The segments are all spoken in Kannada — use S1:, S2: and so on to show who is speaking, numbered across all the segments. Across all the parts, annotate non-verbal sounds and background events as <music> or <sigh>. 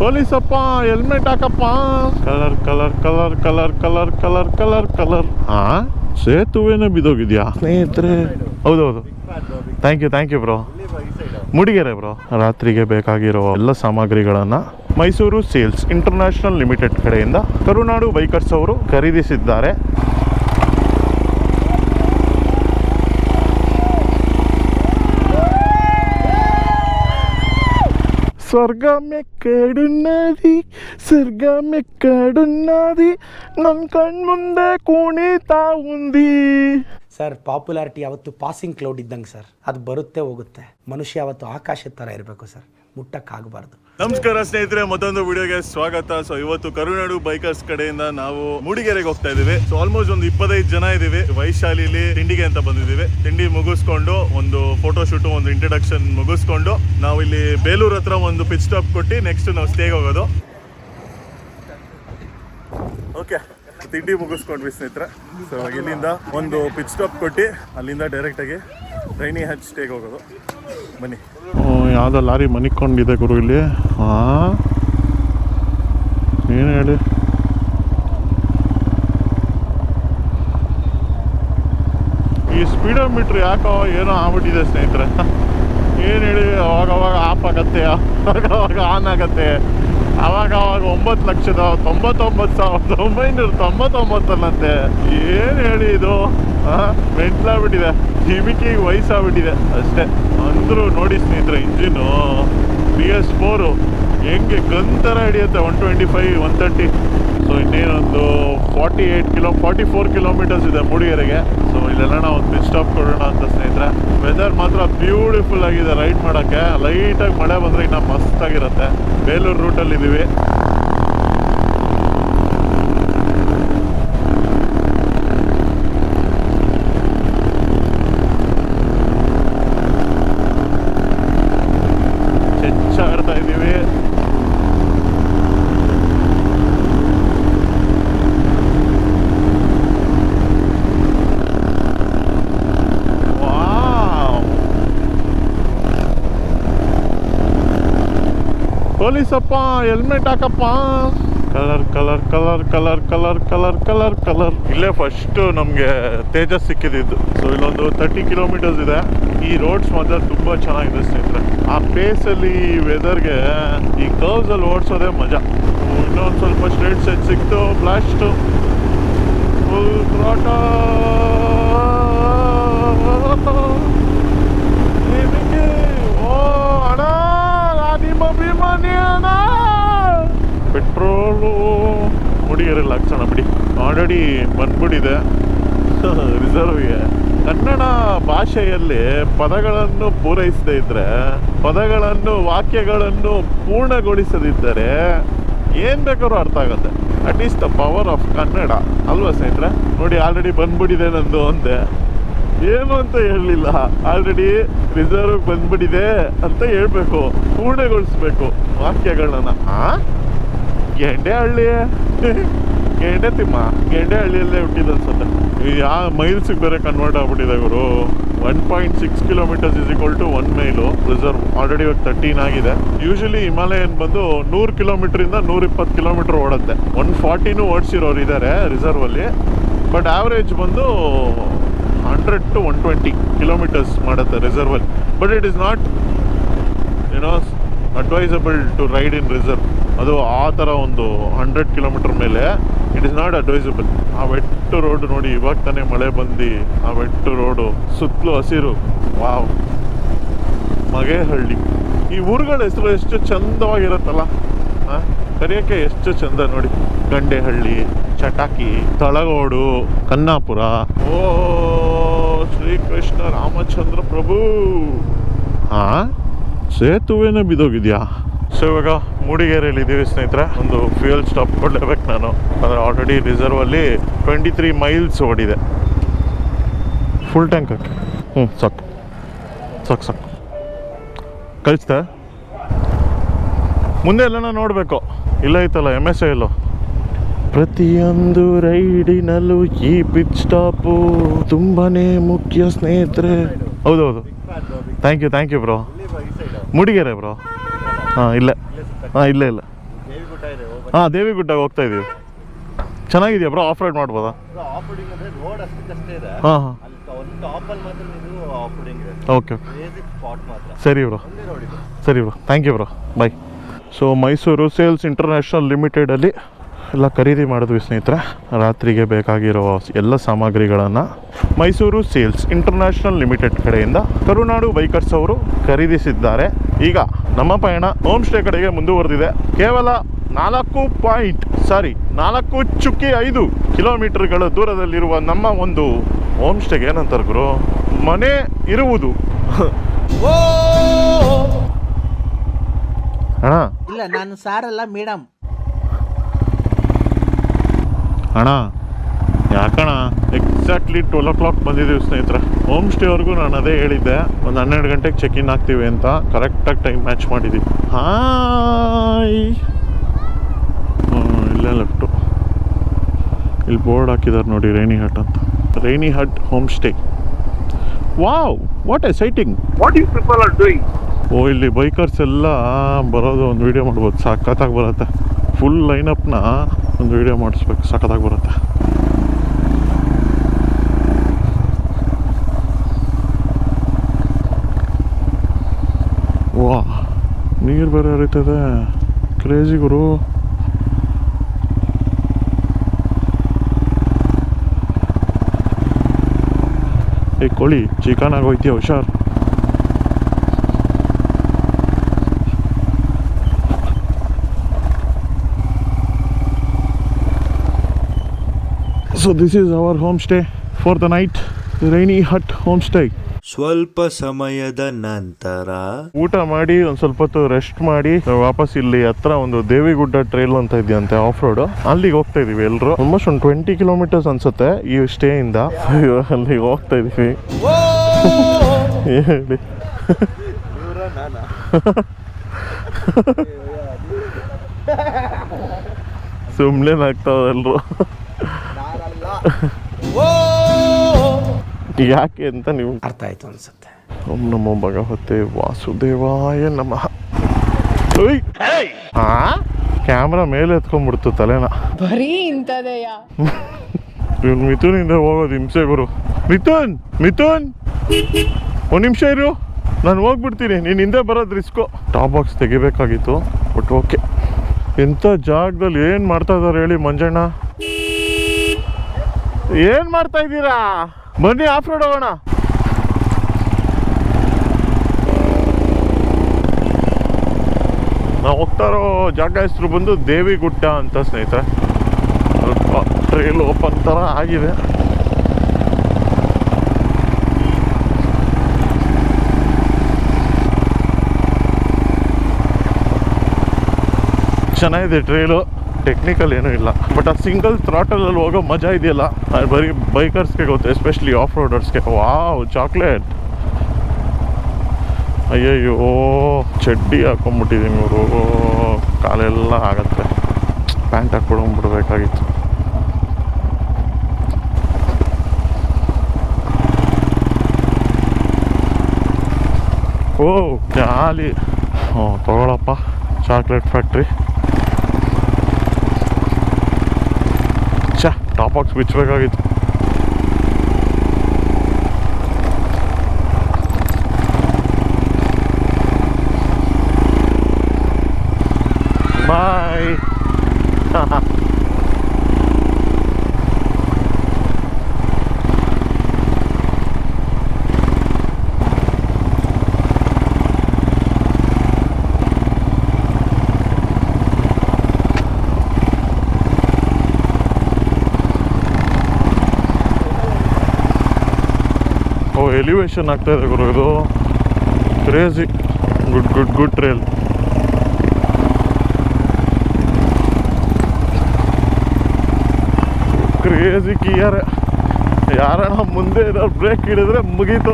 S1: ಪೊಲೀಸಪ್ಪ helmet ಹಾಕಪ್ಪ. Colour colour colour colour colour colour colour colour. ಹಾ ಸೇತುವೆನ ಬಿದ್ದೋಗಿದ್ಯಾ ಸ್ನೇಹಿತರೆ. ಹೌದೌದು. Thank you thank you bro Mudigere bro ರಾತ್ರಿಗೆ ಬೇಕಾಗಿರೋ ಎಲ್ಲ ಸಾಮಗ್ರಿಗಳನ್ನ ಮೈಸೂರು ಸೇಲ್ಸ್ ಇಂಟರ್ನ್ಯಾಷನಲ್ ಲಿಮಿಟೆಡ್ ಕಡೆಯಿಂದ ಕರುನಾಡು ಬೈಕರ್ಸ್ ಅವರು ಖರೀದಿಸಿದ್ದಾರೆ. ಸ್ವರ್ಗಮೆಕ್ಕಡುನ್ನದಿ സ്വർഗമെക്കടുന്നതി നം ಕಣ್ಮುಂದೆ ಕುಣಿತಾ ಉಂದಿ.
S2: ಸರ್, ಪಾಪ್ಯುಲಾರಿಟಿ ಯಾವತ್ತು ಪಾಸಿಂಗ್ ಕ್ಲೌಡ್ ಇದ್ದಂಗೆ ಸರ್. ಅದು ಬರುತ್ತೆ ಹೋಗುತ್ತೆ. ಮನುಷ್ಯ ಯಾವತ್ತು ಆಕಾಶದ ಥರ ಇರಬೇಕು ಸರ್. ಮುಟ್ಟಕ್ಕಾಗಬಾರ್ದು.
S1: ನಮಸ್ಕಾರ ಸ್ನೇಹಿತರೆ, ಮತ್ತೊಂದು ವಿಡಿಯೋಗೆ ಸ್ವಾಗತ. ಸೊ ಇವತ್ತು ಕರುನಾಡು ಬೈಕರ್ಸ್ ಕಡೆಯಿಂದ ನಾವು ಮೂಡಿಗೆರೆಗೆ ಹೋಗ್ತಾ ಇದೀವಿ ಸೊ ಆಲ್ಮೋಸ್ಟ್ ಒಂದು ಇಪ್ಪತ್ತೈದು ಜನ ಇದೀವಿ ವೈಶಾಲಿಲಿ ತಿಂಡಿಗೆ ಅಂತ ಬಂದಿದ್ದೀವಿ. ತಿಂಡಿ ಮುಗಿಸ್ಕೊಂಡು ಒಂದು ಫೋಟೋ ಶೂಟ್ ಒಂದು ಇಂಟ್ರಡಕ್ಷನ್ ಮುಗಿಸ್ಕೊಂಡು ನಾವು ಇಲ್ಲಿ ಬೇಲೂರು ಹತ್ರ ಒಂದು ಪಿಚ್ ಸ್ಟಾಪ್ ಕೊಟ್ಟು ನೆಕ್ಸ್ಟ್ ನಾವು ಸ್ಟೇಗೆ ಹೋಗೋದು. ಓಕೆ ತಿಂಡಿ ಮುಗಿಸ್ಕೊಂಡ್ವಿ ಸ್ನೇಹಿತರೆ. ಸೊ ಇಲ್ಲಿಂದ ಒಂದು ಪಿಚ್ ಸ್ಟಾಪ್ ಕೊಟ್ಟು ಅಲ್ಲಿಂದ ಡೈರೆಕ್ಟಾಗಿ ರೈನಿ ಹಚ್ ಸ್ಟೇಗೆ ಹೋಗೋದು. ಬನ್ನಿ. ಯಾವುದೋ ಲಾರಿ ಮನಿಕೊಂಡಿದೆ ಗುರು ಇಲ್ಲಿ. ಹಾಂ ಏನು ಹೇಳಿ. ಈ ಸ್ಪೀಡೋಮೀಟ್ರ್ ಯಾಕೋ ಏನೋ ಆಗ್ಬಿಟ್ಟಿದೆ ಸ್ನೇಹಿತರೆ. ಏನು ಹೇಳಿ, ಅವಾಗ ಅವಾಗ ಆಫ್ ಆಗತ್ತೆ, ಅವಾಗ ಅವಾಗ ಆನ್ ಆಗತ್ತೆ. ಅವಾಗ ಅವಾಗ ಒಂಬತ್ತು ಲಕ್ಷದ, ತೊಂಬತ್ತೊಂಬತ್ತು ಸಾವಿರದ ಒಂಬೈನೂರ ತೊಂಬತ್ತೊಂಬತ್ತಲ್ಲಂತೆ. ಏನು ಹೇಳಿ ಇದು? ಮೆಂಟ್ಲಾಗ್ಬಿಟ್ಟಿದೆ. ಜಿಮಿಕಿಗೆ ವಯಸ್ಸಾಗ್ಬಿಟ್ಟಿದೆ ಅಷ್ಟೇ. ಅಂದರೂ ನೋಡಿ ಸ್ನೇಹಿತರೆ, ಇಂಜಿನು ಬಿ ಎಸ್ ಫೋರು ಹೆಂಗೆ ಗಂತರ ಹಿಡಿಯುತ್ತೆ one twenty five one thirty so ಇನ್ನೇನೊಂದು forty eight kilo forty four kilometres ಇದೆ ಮೂಡಿಗೆರೆಗೆ. ಸೊ ಇಲ್ಲೆಲ್ಲ ಒಂದು ಬಿಸ್ ಸ್ಟಾಪ್ ಕೊಡೋಣ ಅಂತ ಸ್ನೇಹಿತರೆ. ವೆದರ್ ಮಾತ್ರ ಬ್ಯೂಟಿಫುಲ್ ಆಗಿದೆ ರೈಡ್ ಮಾಡೋಕ್ಕೆ. ಲೈಟಾಗಿ ಮಳೆ ಬಂದರೆ ಇನ್ನೂ ಮಸ್ತಾಗಿರುತ್ತೆ ಬೇಲೂರು ರೂಟಲ್ಲಿ ಇದ್ದೀವಿ ಚೆಚ್ಚಾಡ್ತಾ ಇದ್ದೀವಿ ವಾವ್ ಪೊಲೀಸಪ್ಪ helmet ಹಾಕಪ್ಪ. Colour colour colour colour colour colour colour colour ಇಲ್ಲೇ ಫಸ್ಟ್ ನಮಗೆ ತೇಜಸ್ ಸಿಕ್ಕಿದ್ದು ಸೊ ಇಲ್ಲೊಂದು ತರ್ಟಿ ಕಿಲೋಮೀಟರ್ಸ್ ಇದೆ. ಈ ರೋಡ್ಸ್ ಮಾತ್ರ ತುಂಬ ಚೆನ್ನಾಗಿದೆ ಸ್ನೇಹಿತರೆ. ಆ ಪೇಸಲ್ಲಿ ವೆದರ್ಗೆ ಈ ಕರ್ವ್ಸ್ ಅಲ್ಲಿ ಓಡಿಸೋದೇ ಮಜಾ. ಇನ್ನೊಂದು ಸ್ವಲ್ಪ ಸ್ಟ್ರೇಟ್ ಸೆಟ್ ಸಿಕ್ತು? ಬ್ಲಾಸ್ಟ್ ಫುಲ್ ಕ್ರಾಟ ಓ, ಅಣ್ಣ ನಿಮ್ಮ ಅಭಿಮಾನಿ ಅಣ್ಣ ಪೆಟ್ರೋಲು ಮುಡಿಗೆರೆಲ್ಲ ಹಾಕ್ಸೋಣ ಬಿಡಿ. ಆಲ್ರೆಡಿ ಬಂದ್ಬಿಟ್ಟಿದೆ. <laughs> ರಿಸರ್ವ್ಗೆ ಕನ್ನಡ ಭಾಷೆಯಲ್ಲಿ ಪದಗಳನ್ನು ಪೂರೈಸದೇ ಇದ್ದರೆ ಪದಗಳನ್ನು, ವಾಕ್ಯಗಳನ್ನು ಪೂರ್ಣಗೊಳಿಸದಿದ್ದರೆ ಏನು ಬೇಕಾದ್ರೂ ಅರ್ಥ ಆಗುತ್ತೆ. That is the power of Kannada. ಅಲ್ವಾ ಸ್ನೇಹಿತರೆ? ನೋಡಿ ಆಲ್ರೆಡಿ ಬಂದ್ಬಿಟ್ಟಿದೆ ನಂದು ಅಂದೆ. ಏನು ಅಂತ ಹೇಳಲಿಲ್ಲ. ಆಲ್ರೆಡಿ ರಿಸರ್ವ್ ಬಂದ್ಬಿಟ್ಟಿದೆ ಅಂತ ಹೇಳಬೇಕು. ಪೂರ್ಣಗೊಳಿಸ್ಬೇಕು ವಾಕ್ಯಗಳನ್ನ. ಆ ಗೆಂಡೆ ತಿಮ್ಮ. ಗೆಂಡೆ ಹಳ್ಳಿಯಲ್ಲೇ ಹುಟ್ಟಿದ ಅನ್ಸುತ್ತೆ. ಯಾ ಮೈಲ್ಸಿಗೆ ಬೇರೆ ಕನ್ವರ್ಟ್ ಆಗ್ಬಿಟ್ಟಿದೆ ಗುರು. One point six kilometres is equal to one mile reserve already ಇವಾಗ ತರ್ಟೀನ್ ಆಗಿದೆ. ಯೂಶಲಿ ಹಿಮಾಲಯನ್ ಬಂದು ನೂರು ಕಿಲೋಮೀಟ್ರಿಂದ ನೂರ ಇಪ್ಪತ್ತು ಕಿಲೋಮೀಟರ್ ಓಡುತ್ತೆ. ಒನ್ ಫಾರ್ಟಿನೂ ಓಡಿಸಿರೋರು ಇದ್ದಾರೆ ರಿಸರ್ವಲ್ಲಿ ಬಟ್ ಆವ್ರೇಜ್ ಬಂದು hundred to one twenty kilometres ಮಾಡುತ್ತೆ ರಿಸರ್ವಲ್ಲಿ but it is not you know advisable to ride in reserve ಅದು ಆ ಥರ ಒಂದು ಹಂಡ್ರೆಡ್ ಕಿಲೋಮೀಟರ್ ಮೇಲೆ ಇಟ್ ಇಸ್ ನಾಟ್ ಅಡ್ವೈಸಬಲ್ ಆ ವೆಟ್ಟು ರೋಡ್ ನೋಡಿ, ಇವಾಗ ತಾನೇ ಮಳೆ ಬಂದು ಆ ವೆಟ್ಟು ರೋಡು ಸುತ್ತಲೂ ಹಸಿರು. ವಾವ್. ಮಗೇಹಳ್ಳಿ. ಈ ಊರುಗಳ ಹೆಸರು ಎಷ್ಟು ಚಂದವಾಗಿರುತ್ತಲ್ಲ ಹಾಂ ಕರೆಯೋಕ್ಕೆ ಎಷ್ಟು ಚಂದ ನೋಡಿ. ಗಂಡೆಹಳ್ಳಿ, ಚಟಾಕಿ, ತಳಗೋಡು, ಕನ್ನಾಪುರ. ಓ, ಶ್ರೀಕೃಷ್ಣ ರಾಮಚಂದ್ರ ಪ್ರಭು. ಹಾ ಸೇತುವೆನೇ ಬಿದ್ದೋಗಿದ್ಯಾ ಸೊ ಇವಾಗ ಮೂಡಿಗೆರೆಯಲ್ಲಿ ಇದ್ದೀವಿ ಸ್ನೇಹಿತರೆ. ಒಂದು ಫ್ಯೂಯಲ್ ಸ್ಟಾಪ್ ಕೊಡಲೇಬೇಕು ನಾನು. ಅಂದರೆ ಆಲ್ರೆಡಿ ರಿಸರ್ವಲ್ಲಿ ಟ್ವೆಂಟಿ ತ್ರೀ ಮೈಲ್ಸ್ ಓಡಿದೆ. ಫುಲ್ ಟ್ಯಾಂಕ್ ಹಾಕಿ ಹ್ಞೂ ಸಾಕು. ಸಾಕು ಸಾಕು. ಕಳಿಸ್ತಾ? ಮುಂದೆ ಎಲ್ಲನ ನೋಡಬೇಕು. ಇಲ್ಲ ಐತಲ್ಲ ಎಂ ಎಸ್ ಎಲ್ಲೋ ಪ್ರತಿಯೊಂದು ರೈಡಿನಲ್ಲೂ ಈ ಪಿಚ್ ಸ್ಟಾಪು ತುಂಬಾನೇ ಮುಖ್ಯ ಸ್ನೇಹಿತರೆ. ಹೌದೌದು. Thank you thank you bro Mudigere bro ಹಾಂ ಇಲ್ಲ. ಹಾಂ ಇಲ್ಲ ಇಲ್ಲ. ಹಾಂ ದೇವಿ ಗುಡ್ಡಾಗ ಹೋಗ್ತಾ ಇದೀವಿ. ಚೆನ್ನಾಗಿದೆಯಾ ಬ್ರೋ ಆಫ್ ರೈಡ್ ಮಾಡ್ಬೋದಾ? ಹಾಂ ಹಾಂ. ಓಕೆ ಓಕೆ ಸರಿ ಬ್ರೋ ಸರಿ bro thank you bro bye so Mysore sales international ಲಿಮಿಟೆಡಲ್ಲಿ ಎಲ್ಲ ಖರೀದಿ ಮಾಡಿದ್ವಿ ಸ್ನೇಹಿತರೆ. ರಾತ್ರಿಗೆ ಬೇಕಾಗಿರೋ ಎಲ್ಲ ಸಾಮಗ್ರಿಗಳನ್ನು ಮೈಸೂರು ಸೇಲ್ಸ್ ಇಂಟರ್ನ್ಯಾಷನಲ್ ಲಿಮಿಟೆಡ್ ಕಡೆಯಿಂದ ಕರುನಾಡು ಬೈಕರ್ಸ್ ಅವರು ಖರೀದಿಸಿದ್ದಾರೆ. ಈಗ ನಮ್ಮ ಪಯಣ ಹೋಮ್ ಸ್ಟೇ ಕಡೆಗೆ ಮುಂದುವರೆದಿದೆ. ಕೇವಲ ನಾಲ್ಕು ಪಾಯಿಂಟ್ ಸಾರಿ ನಾಲ್ಕು ಚುಕ್ಕಿ ಐದು ಕಿಲೋಮೀಟರ್ಗಳ ದೂರದಲ್ಲಿರುವ ನಮ್ಮ ಒಂದು ಹೋಮ್ ಸ್ಟೇಗೆ ಏನಂತಾರೆ ಗುರು? ಮನೆ ಇರುವುದು. ಅಣ್ಣ.
S3: ಇಲ್ಲ ನಾನು ಸಾರಲ್ಲ ಮೇಡಮ್.
S1: ಅಣ್ಣ ಯಾಕಣ್ಣ? ಎಕ್ಸಾಕ್ಟ್ಲಿ ಟ್ವೆಲ್ ಓ ಕ್ಲಾಕ್ ಬಂದಿದ್ದೀವಿ ಸ್ನೇಹಿತರೆ. ಹೋಮ್ ಸ್ಟೇವರೆಗೂ ನಾನು ಅದೇ ಹೇಳಿದ್ದೆ. ಒಂದು ಹನ್ನೆರಡು ಗಂಟೆಗೆ ಚೆಕ್ ಇನ್ ಆಗ್ತೀವಿ ಅಂತ ಕರೆಕ್ಟಾಗಿ ಟೈಮ್ ಮ್ಯಾಚ್ ಮಾಡಿದ್ದೀವಿ ಹಾಯ್ ಇಲ್ಲೇ ಲೆಫ್ಟು ಇಲ್ಲಿ ಬೋರ್ಡ್ ಹಾಕಿದ್ದಾರೆ ನೋಡಿ ರೈನಿ ಹಟ್ ಅಂತ. Rainy hut home stay wow what a sighting
S4: what you people are doing?
S1: ಓ ಇಲ್ಲಿ ಬೈಕರ್ಸ್ ಎಲ್ಲ ಬರೋದು ಒಂದು ವಿಡಿಯೋ ಮಾಡ್ಬೋದು. ಸಾಕತ್ತಾಗಿ ಬರುತ್ತೆ. ಫುಲ್ ಲೈನಪ್ನ ಒಂದು ವಿಡಿಯೋ ಮಾಡಿಸ್ಬೇಕು. ಸಖತ್ತಾಗಿ ಬರುತ್ತೆ. ವಾ, ನೀರು ಬೇರೆ ಹರಿತದೆ. ಕ್ರೇಜಿ ಗುರು. ಏ, ಕೋಳಿ, ಚಿಕನ್ ಆಗೋಯ್ತೀಯ, ಹುಷಾರ್? So our home stay for the night rainy hut home stay
S5: ಸ್ವಲ್ಪ ಸಮಯದ ನಂತರ
S1: ಊಟ ಮಾಡಿ ಒಂದ್ ಸ್ವಲ್ಪ ಹೊತ್ತು ರೆಸ್ಟ್ ಮಾಡಿ ವಾಪಸ್ ಇಲ್ಲಿ ಹತ್ರ ಒಂದು ದೇವಿಗುಡ್ಡ ಟ್ರೈಲ್ ಅಂತ ಇದೆಯಂತೆ ಆಫ್ ರೋಡ್ ಅಲ್ಲಿಗೆ ಹೋಗ್ತಾ ಇದೀವಿ ಎಲ್ಲರೂ ಆಲ್ಮೋಸ್ಟ್ ಒಂದು ಟ್ವೆಂಟಿ ಕಿಲೋಮೀಟರ್ಸ್ ಅನ್ಸುತ್ತೆ ಈ ಸ್ಟೇ ಇಂದ ಅಲ್ಲಿಗೆ ಹೋಗ್ತಾ ಇದೀವಿ. ಹೇಳಿ. ಸುಮ್ಮನೆ ಆಗ್ತಾವ ಎಲ್ರು. <laughs> ಯಾಕೆ ಅಂತ ನೀವು
S2: ಅರ್ಥ ಆಯ್ತು ಅನ್ಸುತ್ತೆ.
S1: ಓಂ ನಮೋ ಭಗವತೆ ವಾಸುದೇವಾಯ ನಮಃ. ಹಾ ಕ್ಯಾಮ್ರಾ ಮೇಲೆ ಎತ್ಕೊಂಡ್ಬಿಡ್ತು ತಲೆನ.
S6: ಬರೀ ಇಂಥದೆಯ? <laughs>
S1: ಇವ್ನು ಮಿಥುನಿಂದ ಹೋಗೋದು ಹಿಂಸೆ ಗುರು. ಮಿಥುನ್! ಮಿಥುನ್! ಒಂದು ನಿಮಿಷ ಇರು. ನಾನು ಹೋಗ್ಬಿಡ್ತೀನಿ. ನೀನು ಹಿಂದೆ ಬರೋದು ರಿಸ್ಕು. ಟಾಪ್ ಬಾಕ್ಸ್ ತೆಗಿಬೇಕಾಗಿತ್ತು ಬಟ್ ಓಕೆ. ಎಂಥ ಜಾಗದಲ್ಲಿ ಏನು ಮಾಡ್ತಾ ಇದ್ದಾರೆ ಹೇಳಿ ಮಂಜಣ್ಣ? ಏನು ಮಾಡ್ತಾ ಇದ್ದೀರಾ? ಬನ್ನಿ ಆಫ್ ರೋಡ್ ಹೋಗೋಣ. ನಾವು ಹೋಗ್ತಾ ಇರೋ ಜಾಗ ಹೆಸರು ಬಂದು ದೇವಿಗುಡ್ಡ ಅಂತ ಸ್ನೇಹಿತರೆ. ಸ್ವಲ್ಪ ಟ್ರೈಲ್ ಓಪನ್ ಥರ ಆಗಿದೆ. ಚೆನ್ನಾಗಿದೆ ಟ್ರೈಲು ಟೆಕ್ನಿಕಲ್ ಏನೂ ಇಲ್ಲ. ಬಟ್ ಆ ಸಿಂಗಲ್ ಥ್ರಾಟಲಲ್ಲಿ ಹೋಗೋ ಮಜಾ ಇದೆಯಲ್ಲ? ಅದು ಬರೀ ಬೈಕರ್ಸ್ಗೆ ಗೊತ್ತು ಎಸ್ಪೆಷಲಿ ಆಫ್ ರೋಡರ್ಸ್ಗೆ ವಾವ್ ಚಾಕ್ಲೇಟ್ ಅಯ್ಯಯ್ಯೋ, ಚಡ್ಡಿ ಹಾಕೊಂಡ್ಬಿಟ್ಟಿದ್ದೀನಿ ಇವರು. ಕಾಲೆಲ್ಲ ಆಗತ್ತೆ. ಪ್ಯಾಂಟ್ ಹಾಕ್ಬಿಡೋಗ್ಬಿಡ್ಬೇಕಾಗಿತ್ತು ಓ ಜಾಲಿ ಹ್ಞೂ ತಗೊಳಪ್ಪ. ಚಾಕ್ಲೇಟ್ ಫ್ಯಾಕ್ಟ್ರಿ ಟಾಪ್ ಬಾಕ್ಸ್ ಬಿಚ್ಚಬೇಕಾಗಿತ್ತು ಬಾಯ್ ಓ ಎಲಿವೇಶನ್ ಆಗ್ತಾ ಇದೆ ಗುರು, ಇದು crazy good good good trail crazy ಕಿಯರ್ ಯಾರಣ ಮುಂದೆ ಇರೋರು ಬ್ರೇಕ್ ಹಿಡಿದ್ರೆ ಮುಗೀತು.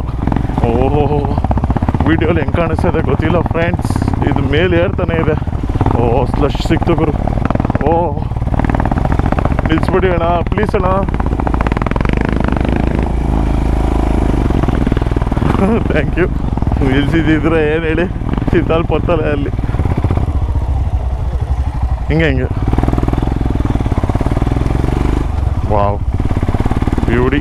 S1: ಓಹೋ ವಿಡಿಯೋಲಿ ಹೆಂಗೆ ಕಾಣಿಸ್ತಾ ಗೊತ್ತಿಲ್ಲ ಫ್ರೆಂಡ್ಸ್ ಇದು ಮೇಲೆ ಏರ್ತಾನೆ ಇದೆ. ಓ ಸ್ಲಶ್ ಸಿಕ್ತು ಗುರು. ಓ, ನಿಲ್ಸ್ಬಿಡಿ ಅಣ್ಣ ಪ್ಲೀಸ್ ಅಣ್ಣ. <laughs> ಥ್ಯಾಂಕ್ ಯು ನಿಲ್ಸಿದ್ದಿದ್ರೆ ಏನು ಹೇಳಿ? ಸಿದ್ಧಾಲ್ ಪತ್ತಲೆ ಅಲ್ಲಿ.
S7: ಹಿಂಗೆ ಹಿಂಗೆ. ವಾವ್ ಬ್ಯೂಟಿ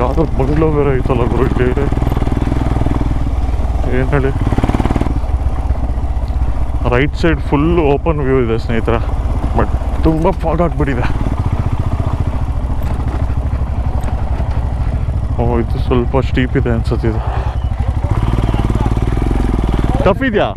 S7: ಯಾವುದೋ ಬಂಗ್ಲೋ ಬೇರೆ ಐತಲ್ಲ ಗುರು ಏನು ಹೇಳಿ? Right side full open view ಇದೆ ಸ್ನೇಹಿತರ. ಬಟ್ ತುಂಬ ಫಾಗ್ ಆಗಿಬಿಟ್ಟಿದೆ. ಓ ಇದು ಸ್ವಲ್ಪ ಸ್ಟೀಪ್ ಇದೆ ಅನ್ಸುತ್ತೆ ಇದು ಟಫ್ ಇದೆಯಾ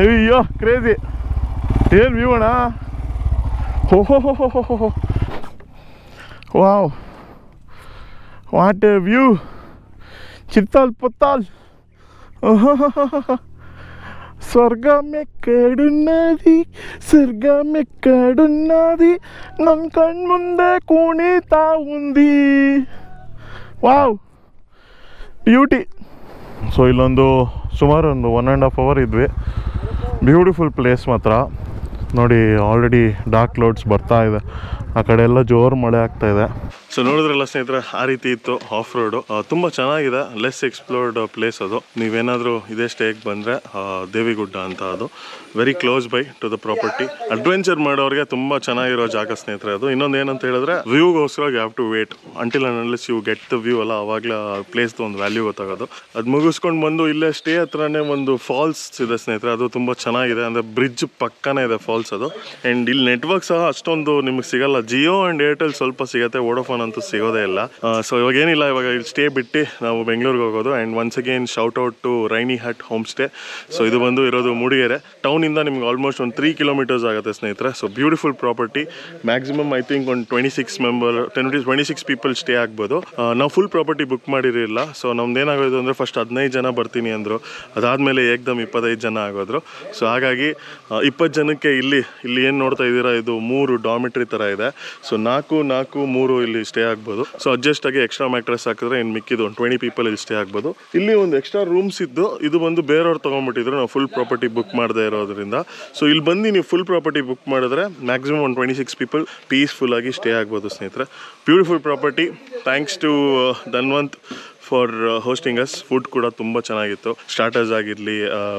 S7: ಅಯ್ಯೋ ಕ್ರೇಜಿ ಏನು ವ್ಯೂ ಅಣ್ಣ Oh, wow. What a view. Chittal Patal. స్వర్గమెక్కడున్నది స్వర్గమెక్కడున్నది నన్ను కన్ముందే కూణితా ఉంది ವಾವ್ ಬ್ಯೂಟಿ ಸೊ ಇಲ್ಲೊಂದು ಸುಮಾರು ಒಂದು ಒನ್ ಆ್ಯಂಡ್ ಹಾಫ್ ಅವರ್ ಇದ್ವಿ ಬ್ಯೂಟಿಫುಲ್ ಪ್ಲೇಸ್ ಮಾತ್ರ ನೋಡಿ ಆಲ್ರೆಡಿ ಡಾರ್ಕ್ ಕ್ಲೌಡ್ಸ್ ಬರ್ತಾ ಇದೆ. ಆ ಕಡೆ ಎಲ್ಲ ಜೋರು ಮಳೆ ಆಗ್ತಾ ಇದೆ. ಸೊ ನೋಡಿದ್ರಲ್ಲ ಸ್ನೇಹಿತರೆ, ಆ ರೀತಿ ಇತ್ತು ಆಫ್ ರೋಡು ತುಂಬ ಚೆನ್ನಾಗಿದೆ. ಲೆಸ್ ಎಕ್ಸ್ಪ್ಲೋರ್ಡ್ ಪ್ಲೇಸ್ ಅದು. ನೀವೇನಾದರೂ ಇದೇ ಸ್ಟೇಗೆ ಬಂದರೆ ದೇವಿಗುಡ್ಡ ಅಂತ ಅದು. Very close by to the property adventure ಮಾಡೋರಿಗೆ ತುಂಬ ಚೆನ್ನಾಗಿರೋ ಜಾಗ ಸ್ನೇಹಿತರೆ ಅದು. ಇನ್ನೊಂದು ಏನಂತ ಹೇಳಿದ್ರೆ ವ್ಯೂಗೋಸ್ಕರ you have to wait until unless you get the view ಅಲ್ಲ, ಅವಾಗಲೇ ಪ್ಲೇಸ್ದು ಒಂದು ವ್ಯಾಲ್ಯೂ ಗೊತ್ತಾಗೋದು. ಅದು ಮುಗಿಸ್ಕೊಂಡು ಬಂದು ಇಲ್ಲೇ ಸ್ಟೇ ಹತ್ರನೇ ಒಂದು ಫಾಲ್ಸ್ ಇದೆ ಸ್ನೇಹಿತರೆ. ಅದು ತುಂಬ ಚೆನ್ನಾಗಿದೆ. ಅಂದರೆ ಬ್ರಿಡ್ಜ್ ಪಕ್ಕನೇ ಇದೆ ಫಾಲ್ಸ್ ಅದು. ಆ್ಯಂಡ್ ಇಲ್ಲಿ ನೆಟ್ವರ್ಕ್ ಸಹ ಅಷ್ಟೊಂದು ನಿಮಗೆ ಸಿಗಲ್ಲ. ಜಿಯೋ ಆ್ಯಂಡ್ ಏರ್ಟೆಲ್ ಸ್ವಲ್ಪ ಸಿಗುತ್ತೆ. ವೋಡೋಫೋನ್ ಅಂತೂ ಸಿಗೋದೇ ಇಲ್ಲ. ಸೊ ಇವಾಗ ಏನಿಲ್ಲ ಇವಾಗ ಇಲ್ಲಿ ಸ್ಟೇ ಬಿಟ್ಟು ನಾವು ಬೆಂಗಳೂರಿಗೆ ಹೋಗೋದು and once again shout out to rainy hut home stay so ಇದು ಬಂದು ಇರೋದು ಮೂಡಿಗೆರೆ. ಟೌನಿಂದ ನಿಮ್ಗೆ ಆಲ್ಮೋಸ್ಟ್ ಒಂದು ತ್ರೀ ಕಿಲೋಮೀಟರ್ಸ್ ಆಗುತ್ತೆ ಸ್ನೇಹಿತರೆ. So beautiful property maximum I think ಒಂದು twenty six member ten twenty six people stay ಆಗ್ಬೋದು ನಾವು ಫುಲ್ ಪ್ರಾಪರ್ಟಿ ಬುಕ್ ಮಾಡಿರಲಿಲ್ಲ. ಸೊ ನಮ್ದು ಏನಾಗೋದು ಅಂದರೆ ಫಸ್ಟ್ ಹದಿನೈದು ಜನ ಬರ್ತೀನಿ ಅಂದರು. ಅದಾದಮೇಲೆ ಏಕ್ದಮ್ ಇಪ್ಪತ್ತೈದು ಜನ ಆಗೋದ್ರು. ಸೊ ಹಾಗಾಗಿ ಇಪ್ಪತ್ತು ಜನಕ್ಕೆ ಇಲ್ಲಿ ಇಲ್ಲಿ ಏನು ನೋಡ್ತಾ ಇದ್ದೀರಾ? ಇದು ಮೂರು ಡಾಮಿಟ್ರಿ ಥರ ಇದೆ. ಸೊ ನಾಲ್ಕು ನಾಲ್ಕು, ಮೂರು ಇಲ್ಲಿ ಸ್ಟೇ ಆಗ್ಬೋದು. ಸೊ ಅಡ್ಜಸ್ಟ್ ಆಗಿ ಎಕ್ಸ್ಟ್ರಾ ಮ್ಯಾಟ್ರೆಸ್ ಹಾಕಿದ್ರೆ ಇನ್ನು ಮಿಕ್ಕಿದ್ದು ಒಂದು ಟ್ವೆಂಟಿ ಪೀಪಲ್ ಇಲ್ಲಿ ಸ್ಟೇ ಆಗ್ಬೋದು. ಇಲ್ಲಿ ಒಂದು ಎಕ್ಸ್ಟ್ರಾ ರೂಮ್ಸ್ ಇದ್ದು, ಇದು ಬಂದು ಬೇರೆಯವ್ರು ತೊಗೊಂಡ್ಬಿಟ್ಟಿದ್ರು, ನಾವು ಫುಲ್ ಪ್ರಾಪರ್ಟಿ ಬುಕ್ ಮಾಡದೇ ಇರೋದ್ರಿಂದ. ಸೊ ಇಲ್ಲಿ ಬಂದು ನೀವು ಫುಲ್ ಪ್ರಾಪರ್ಟಿ ಬುಕ್ ಮಾಡಿದ್ರೆ ಮ್ಯಾಕ್ಸಿಮಮ್ ಒಂದು ಟ್ವೆಂಟಿ ಸಿಕ್ಸ್ ಪೀಪಲ್ ಪೀಸ್ಫುಲ್ ಆಗಿ ಸ್ಟೇ ಆಗ್ಬೋದು ಸ್ನೇಹಿತರೆ. Beautiful property thanks to Dhanvant for hosting us food ಕೂಡ ತುಂಬ ಚೆನ್ನಾಗಿತ್ತು. ಸ್ಟಾರ್ಟರ್ಸ್ ಆಗಿರಲಿ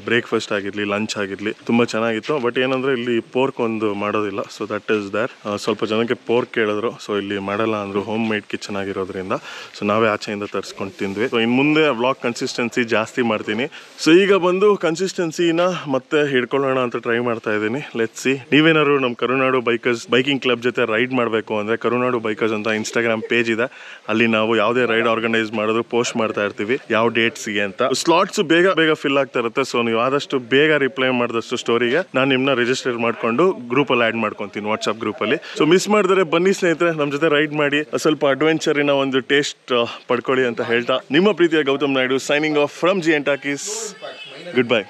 S7: ಬ್ರೇಕ್ಫಾಸ್ಟ್ ಆಗಿರಲಿ ಲಂಚ್ ಆಗಿರಲಿ ತುಂಬ ಚೆನ್ನಾಗಿತ್ತು. ಬಟ್ ಏನಂದರೆ ಇಲ್ಲಿ ಪೋರ್ಕ್ ಒಂದು ಮಾಡೋದಿಲ್ಲ. ಸೊ ದಟ್ ಇಸ್ ದರ್ ಸ್ವಲ್ಪ ಜನಕ್ಕೆ ಪೋರ್ಕ್ ಕೇಳಿದ್ರು. ಸೊ ಇಲ್ಲಿ ಮಾಡಲ್ಲ ಅಂದರು ಹೋಮ್ ಮೇಡ್ ಕಿಚನ್ ಆಗಿರೋದ್ರಿಂದ. ಸೊ ನಾವೇ ಆಚೆಯಿಂದ ತರಿಸ್ಕೊಂಡು ತಿಂದ್ವಿ. ಸೊ ಇನ್ನು ಮುಂದೆ ವ್ಲಾಗ್ ಕನ್ಸಿಸ್ಟೆನ್ಸಿ ಜಾಸ್ತಿ ಮಾಡ್ತೀನಿ. ಸೊ ಈಗ ಬಂದು ಕನ್ಸಿಸ್ಟೆನ್ಸಿನ ಮತ್ತೆ ಹಿಡ್ಕೊಳ್ಳೋಣ ಅಂತ ಟ್ರೈ ಮಾಡ್ತಾ ಇದ್ದೀನಿ. ಲೆಟ್ ಸಿ ನೀವೇನಾದ್ರು ನಮ್ಮ ಕರುನಾಡು ಬೈಕರ್ಸ್ ಬೈಕಿಂಗ್ ಕ್ಲಬ್ ಜೊತೆ ರೈಡ್ ಮಾಡಬೇಕು ಅಂದರೆ ಕರುನಾಡು ಬೈಕರ್ಸ್ ಅಂತ ಇನ್ಸ್ಟಾಗ್ರಾಮ್ ಪೇಜ್ ಇದೆ. ಅಲ್ಲಿ ನಾವು ಯಾವುದೇ ರೈಡ್ ಆರ್ಗನೈಸ್ ಮಾಡಿದ್ರು ಪೋಸ್ಟ್ ಮಾಡ್ತಾ ಇರ್ತೀವಿ. ಯಾವ ಡೇಟ್ಸ್ಗೆ ಅಂತ. ಸ್ಲಾಟ್ಸ್ ಬೇಗ ಬೇಗ ಫಿಲ್ ಆಗ್ತಾ ಇರುತ್ತೆ. ಸೊ ನೀವು ಆದಷ್ಟು ಬೇಗ ರಿಪ್ಲೈ ಮಾಡಿದಷ್ಟು ಸ್ಟೋರಿಗೆ ನಾನು ನಿಮ್ಮನ್ನ ರಿಜಿಸ್ಟರ್ ಮಾಡ್ಕೊಂಡು ಗ್ರೂಪಲ್ಲಿ ಆ್ಯಡ್ ಮಾಡ್ಕೊತೀನಿ ವಾಟ್ಸಪ್ ಗ್ರೂಪಲ್ಲಿ ಸೊ ಮಿಸ್ ಮಾಡಿದ್ರೆ ಬನ್ನಿ ಸ್ನೇಹಿತರೆ ನಮ್ಮ ಜೊತೆ ರೈಡ್ ಮಾಡಿ. ಸ್ವಲ್ಪ ಅಡ್ವೆಂಚರಿನ ಒಂದು ಟೇಸ್ಟ್ ಪಡ್ಕೊಳ್ಳಿ ಅಂತ ಹೇಳ್ತಾ ನಿಮ್ಮ ಪ್ರೀತಿಯ Gautam Naidu signing off from G M talkies good bye